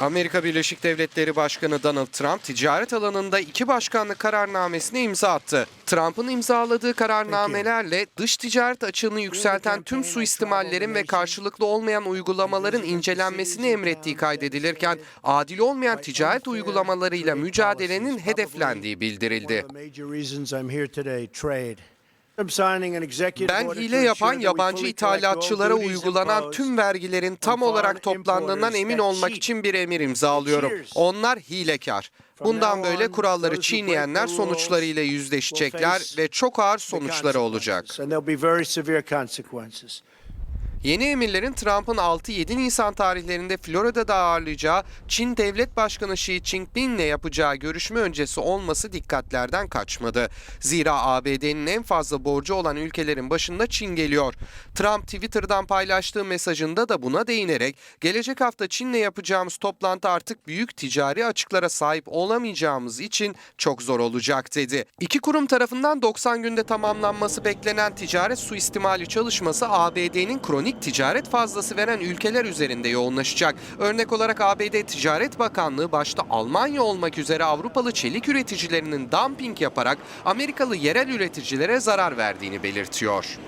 Amerika Birleşik Devletleri Başkanı Donald Trump ticaret alanında iki başkanlık kararnamesine imza attı. Trump'ın imzaladığı kararnamelerle dış ticaret açığını yükselten tüm suistimallerin ve karşılıklı olmayan uygulamaların incelenmesini emrettiği kaydedilirken adil olmayan ticaret uygulamalarıyla mücadelenin hedeflendiği bildirildi. Ben hile yapan yabancı ithalatçılara uygulanan tüm vergilerin tam olarak toplandığından emin olmak için bir emir imzalıyorum. Onlar hilekar. Bundan böyle kuralları çiğneyenler sonuçlarıyla yüzleşecekler ve çok ağır sonuçları olacak. Yeni emirlerin Trump'ın 6-7 Nisan tarihlerinde Florida'da ağırlayacağı Çin Devlet Başkanı Xi Jinping'le yapacağı görüşme öncesi olması dikkatlerden kaçmadı. Zira ABD'nin en fazla borcu olan ülkelerin başında Çin geliyor. Trump Twitter'dan paylaştığı mesajında da buna değinerek gelecek hafta Çin'le yapacağımız toplantı artık büyük ticari açıklara sahip olamayacağımız için çok zor olacak dedi. İki kurum tarafından 90 günde tamamlanması beklenen ticaret suistimali çalışması ABD'nin kronik ticaret fazlası veren ülkeler üzerinde yoğunlaşacak. Örnek olarak ABD Ticaret Bakanlığı başta Almanya olmak üzere Avrupalı çelik üreticilerinin dumping yaparak Amerikalı yerel üreticilere zarar verdiğini belirtiyor.